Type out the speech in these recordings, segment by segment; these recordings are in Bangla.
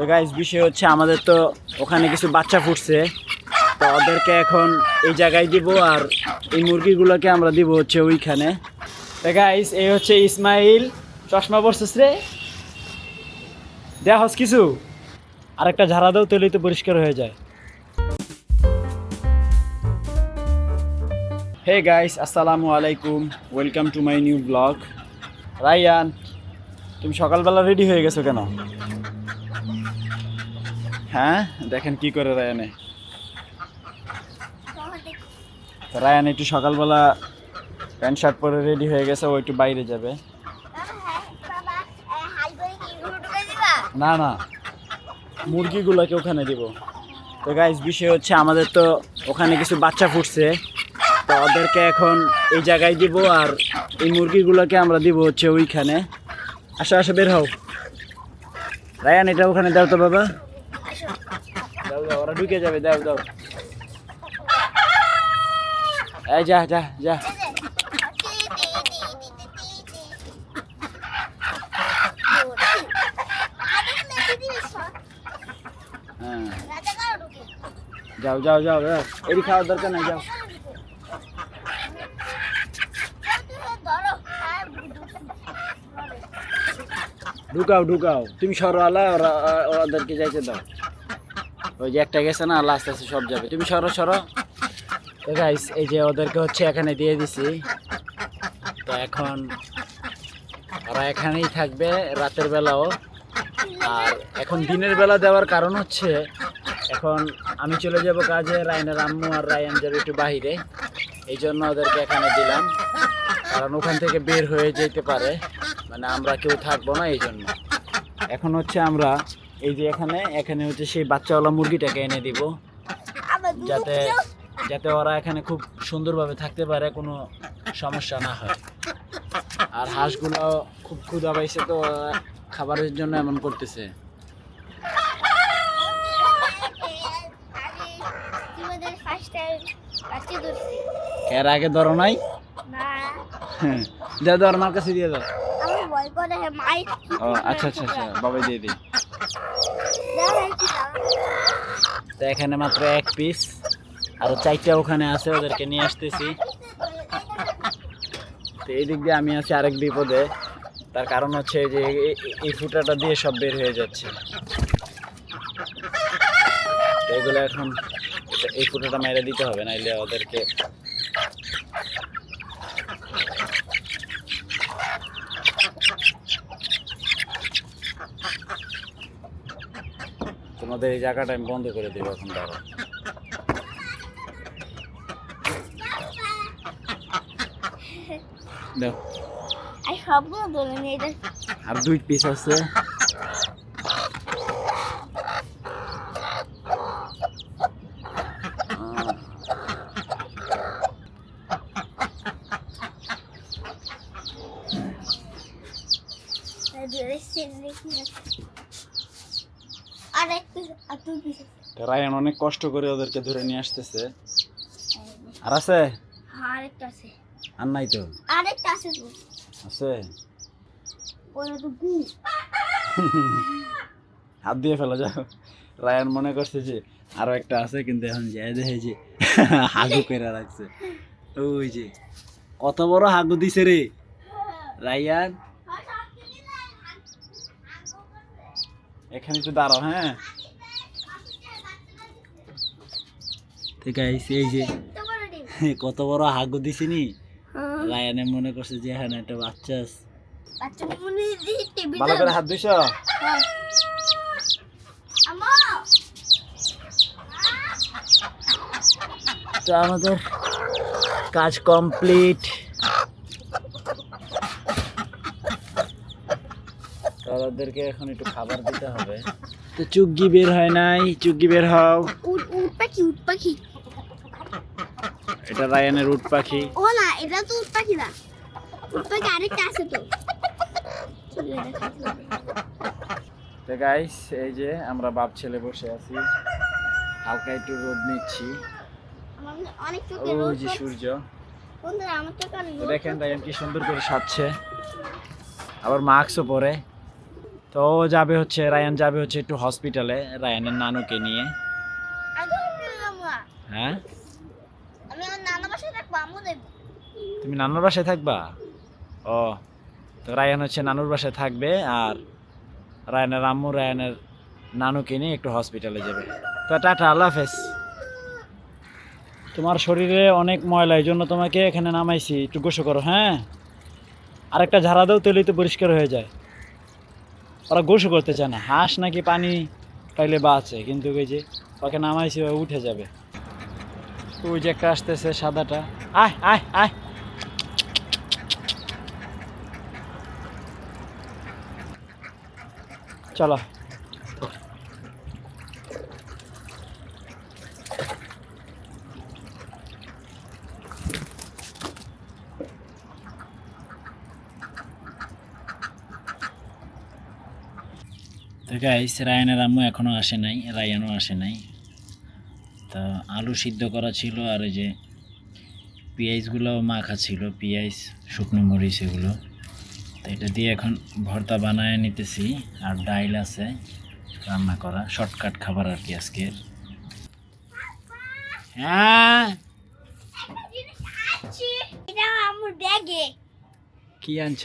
তো গাইজ বিষয় হচ্ছে আমাদের তো ওখানে কিছু বাচ্চা ফুটছে। তো ওদেরকে এখন এই জায়গায় দিব আর এই মুরগিগুলোকে আমরা দিব হচ্ছে ওইখানে। তো গাইজ এই হচ্ছে ইসমাইল। চশমা পড়ছিস রে? দেখ কিছু। আরেকটা ঝাড়া দাও, তাহলেই তো পরিষ্কার হয়ে যায়। হে গাইস আসসালামু আলাইকুম। Welcome to my new blog Ryan, তুমি সকালবেলা রেডি হয়ে গেছো কেন? হ্যাঁ? দেখেন কি করে রায়ানে। রায়ান একটু সকালবেলা প্যান্ট, শার্ট পরে রেডি হয়ে গেছে, ও একটু বাইরে যাবে। না না, মুরগিগুলোকে ওখানে দিব। তো গাইস বিষয় হচ্ছে আমাদের তো ওখানে কিছু বাচ্চা ফুটছে। তো ওদেরকে এখন এই জায়গায় দিব আর এই মুরগিগুলোকে আমরা দিব হচ্ছে ওইখানে। আসো আসো, বের হও। রায়ান, এটা ওখানে দাও তো বাবা। দাও দাও, ওরা ঢুকে যাবে, দাও দাও। এই যা যা যা। হ্যাঁ। যাও যাও যাও যাও। এটি খাওয়ার দরকার নাই, যাও। ঢুকাও ঢুকাও। তুমি সরো আলা ওরা- ওদেরকে যাইতে দাও। ওই যে একটা গেছে না আস্তে আস্তে সব যাবে। তুমি সরো সরো। তো গাইস এই যে ওদেরকে হচ্ছে এখানে দিয়ে দিছি। তো এখন ওরা এখানেই থাকবে রাতের বেলাও। আর এখন দিনের বেলা দেওয়ার কারণ হচ্ছে, এখন আমি চলে যাব কাজে, রায়নের আম্মু আর রায়ান যাবে একটু বাহিরে। এই জন্য ওদেরকে এখানে দিলাম। কারণ ওখান থেকে বের হয়ে যেতে পারে। মানে আমরা কেউ থাকব না, এই জন্য। এখন হচ্ছে আমরা এই যে এখানে এখানে হচ্ছে সেই বাচ্চাওয়ালা মুরগিটাকে এনে দিব। যাতে যাতে ওরা এখানে খুব সুন্দরভাবে থাকতে পারে কোনো সমস্যা না হয়। আর হাঁসগুলো খুব ক্ষুধা পাইছে তো খাবারের জন্য এমন করতেছে। এর আগে ধরো নাই? হ্যাঁ। দাও দাও আমার কাছে দিয়ে দাও। ও আচ্ছা আচ্ছা আচ্ছা বাবাই দিয়ে দিই। তো এখানে মাত্র এক পিস আর চারটা ওখানে আছে, ওদেরকে নিয়ে আসতেছি। তো এই দিক দিয়ে আমি আছি আরেক বিপদে। তার কারণ হচ্ছে যে এই ফুটাটা দিয়ে সব বের হয়ে যাচ্ছে। এগুলো এখন এই ফুটাটা মেরে দিতে হবে, নাইলে ওদেরকে তোমাদের এই জায়গাটা আমি বন্ধ করে দেবো এখন ধরে এটা আর দুই পিস আছে। আর এক পিস আর দুই পিস তো রায়ান অনেক কষ্ট করে ওদেরকে ধরে নিয়ে আসতেছে। আর। আছে? আর নাই তো? আছে হাত দিয়ে ফেলো যাও। রায়ান মনে করছে যে আরও একটা আছে কিন্তু এখন যাই দেখে যে হাগু করে রাখছে। ওই যে কত বড় হাগু দিছে রে। রায়ান এখানে একটু দাঁড়াও হ্যাঁ। ঠিক আছে এই যে কত বড় হাগু দিছিনি? রায়ানে মনে করছে যে হ্যাঁ একটা বাচ্চা আছে। মনে ভালো করে হাত দিছ আমা। তো আমাদের কাজ কমপ্লিট তাদেরকে এখন একটু খাবার দিতে হবে। তো চুগ্গি বের হয় নাই চুগ্গি বের হও। উট উট পাখি উট পাখি। এটা রায়ানের উট পাখি। ও না এটা তো উট পাখি না। উট পাখি আরেকটা আছে তো। তো গাইস এই যে আমরা বাপ ছেলে বসে আছি। হালকা একটু রোদ নিচ্ছি। ওই যে সূর্য। দেখেন। রায়ান কি সুন্দর করে সাজছে। আবার মাস্কও পরে। তো ও যাবে হচ্ছে রায়ান যাবে হচ্ছে একটু হসপিটালে রায়ানের নানুকে নিয়ে। হ্যাঁ? তুমি নানুর বাসায় থাকবা? ও তো রায়ান হচ্ছে নানুর বাসায় থাকবে আর রায়ানের আম্মু রায়ানের নানুকে নিয়ে একটু হসপিটালে যাবে। তো টাটা আল্লাহ হাফেজ। তোমার শরীরে অনেক ময়লা এই জন্য তোমাকে এখানে নামাইছি। একটু গোসল করো হ্যাঁ? আরেকটা ঝাড়া দাও তেলেই তো পরিষ্কার হয়ে যায়। ওরা গোসু করতে চায় না। হাঁস নাকি পানি পাইলে বাঁচে, কিন্তু ওই যে ওকে নামাইছি উঠে যাবে। ওই যে একটা আসতেছে সাদাটা। আয় আয় আয়। চলো। তো গাইস রায়ানের আম্মু এখনও আসে নাই রায়ানও আসে নাই। তো আলু সিদ্ধ করা ছিল আর এই যে পেঁয়াজগুলো মাখা ছিল পেঁয়াজ শুকনো মরিচ এগুলো। তো এটা দিয়ে এখন ভর্তা বানায় নিতেছি আর ডাইল আছে রান্না করা শর্টকাট খাবার আর কি আজকের। হ্যাঁ? ব্যাগে। কি আনছ?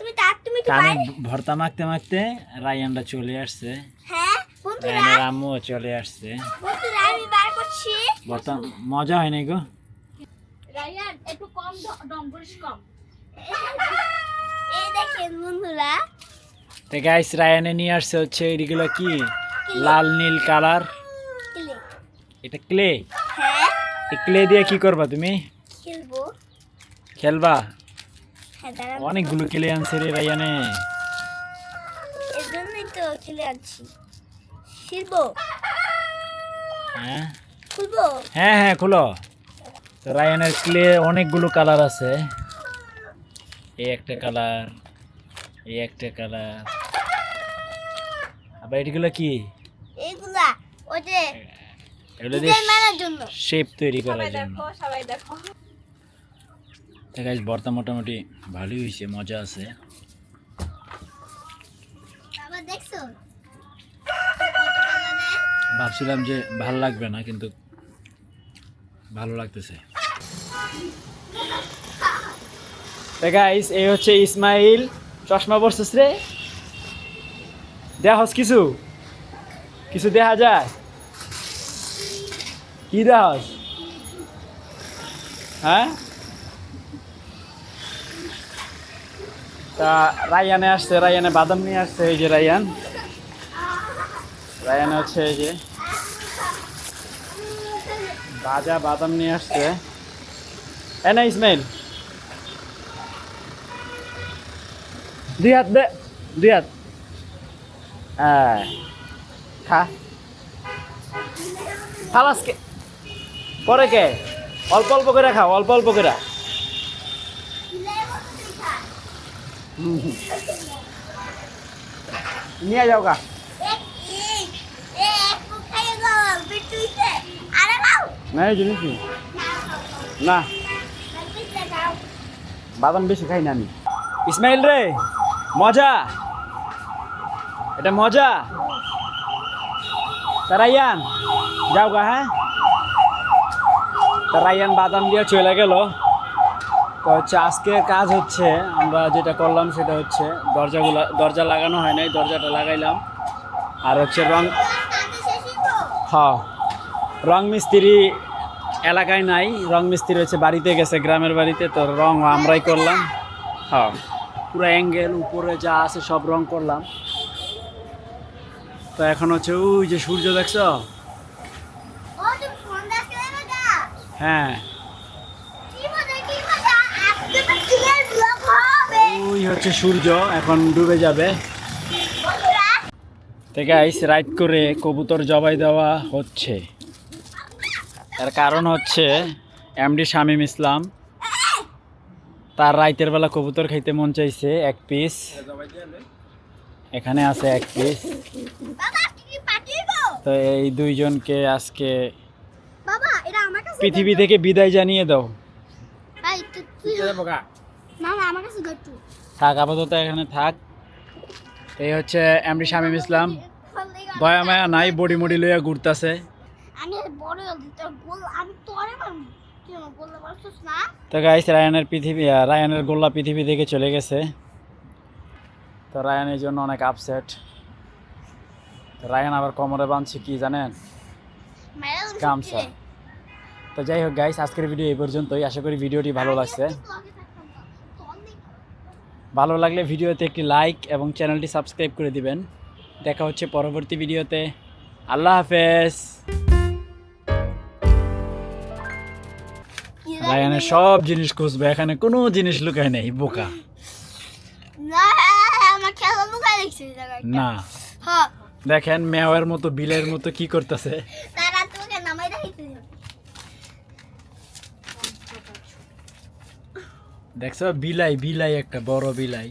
তুমি তার তুমি তো বাইরে ভর্তা মাখতে মাখতে রায়ানটা চলে আসছে। হ্যাঁ বন্ধুরা রায়ানের আম্মুও চলে আসছে। বন্ধুরা আমি বার করছি। ভর্তা মজা হয় নাই গো। রায়ান একটু কম ডম্বরিশ কম। এই দেখেন বন্ধুরা তো গাইস রায়ানে নিয়ে আসছে হচ্ছে এগুলো কি? লাল নীল কালার। এটা ক্লে। হ্যাঁ। ক্লে দিয়ে কি করবা তুমি? খেলব। খেলবা? অনেকগুলো ক্লে আনছে রে রায়ানে। এর জন্যই তো আছি খেলব? হ্যাঁ? খুলবো? হ্যাঁ হ্যাঁ খুলো। তো রায়ানের ক্লে অনেকগুলো কালার আছে। এই একটা কালার এই একটা কালার। আবার এগুলো কি? ওই যে শেপ তৈরি করার জন্য। সবাই দেখো। তো গাইস ভর্তা মোটামুটি ভালোই হয়েছে মজা আছে। ভাবছিলাম যে ভালো লাগবে না কিন্তু ভালো লাগতেছে। গাইস এই হচ্ছে ইসমাইল। চশমা পরছিস রে? দেহস কিছু? কিছু দেখা যায়? কি দেহস হ্যাঁ? তা রায়ানে আসছে, রায়ানে বাদাম নিয়ে আসছে, এই যে রায়ান। রায়ান হচ্ছে এই যে ভাজা বাদাম নিয়ে আসছে। এ না, ইসমাইল। দুই হাত দে, দুই হাত। হ্যাঁ খা। খালাস কে? পরে কে? অল্প অল্প করে খাও অল্প অল্প করে। নিয়ে যাও গা। না, এই জিনিস নেই। না। বাদাম বেশি খাই না আমি। ইসমাইল রে, মজা। এটা মজা। তা রায়ান যাও গা হ্যাঁ। তা রায়ান বাদাম দিয়ে চলে গেল। তো হচ্ছে আজকে কাজ হচ্ছে আমরা যেটা করলাম সেটা হচ্ছে দরজাগুলো দরজা লাগানো হয় নাই দরজাটা লাগাইলাম। আর হচ্ছে রং হ্যাঁ রং মিস্ত্রি এলাকায় নাই রং মিস্ত্রি হচ্ছে বাড়িতে গেছে গ্রামের বাড়িতে তো রং আমরাই করলাম। হ্যাঁ পুরো অ্যাঙ্গেল উপরে যা আছে সব রং করলাম। তো এখন হচ্ছে ওই যে সূর্য দেখছ? হ্যাঁ। ওই হচ্ছে সূর্য এখন ডুবে যাবে। তো গাইস রাইড করে কবুতর জবাই দেওয়া হচ্ছে। তার কারণ হচ্ছে এমডি শামীম ইসলাম তার রাইতের বেলা কবুতর খাইতে মন চাইছে এক পিস এখানে আছে এক পিস তো এই দুইজনকে আজকে বাবা এটা আমার কাছে পৃথিবী থেকে বিদায় জানিয়ে দাও। না না আমার কাছে দাও থাক আপাতত এখানে থাক। এই হচ্ছে এমডি শামীম ইসলাম। দয়া মায়া নাই বডি মডি লইয়া ঘুরতাছে। তো গাইস রায়ানের পৃথিবী রায়ানের গোল্লা পৃথিবী থেকে চলে গেছে। তো রায়ানের জন্য অনেক আপসেট রায়ান আবার কোমরে বাঁধছে কি জানেন? গামছা। তো যাই হোক গাইস আজকের ভিডিও এই পর্যন্তই। আশা করি ভিডিওটি ভালো লাগছে আমি ব্লগে থাকতাম না। চল দেখি। ভালো লাগলে ভিডিওতে একটি লাইক এবং চ্যানেলটি সাবস্ক্রাইব করে দিবেন। দেখা হচ্ছে পরবর্তী ভিডিওতে। আল্লাহ হাফেজ। জানি সব জিনিস খুঁজবে এখানে কোনো জিনিস লুকায় নেই বোকা। না দেখেন মেয়ের মতো বিলের মতো কি করতেছে? দেখছ? বিলাই বিলাই একটা বড় বিলাই।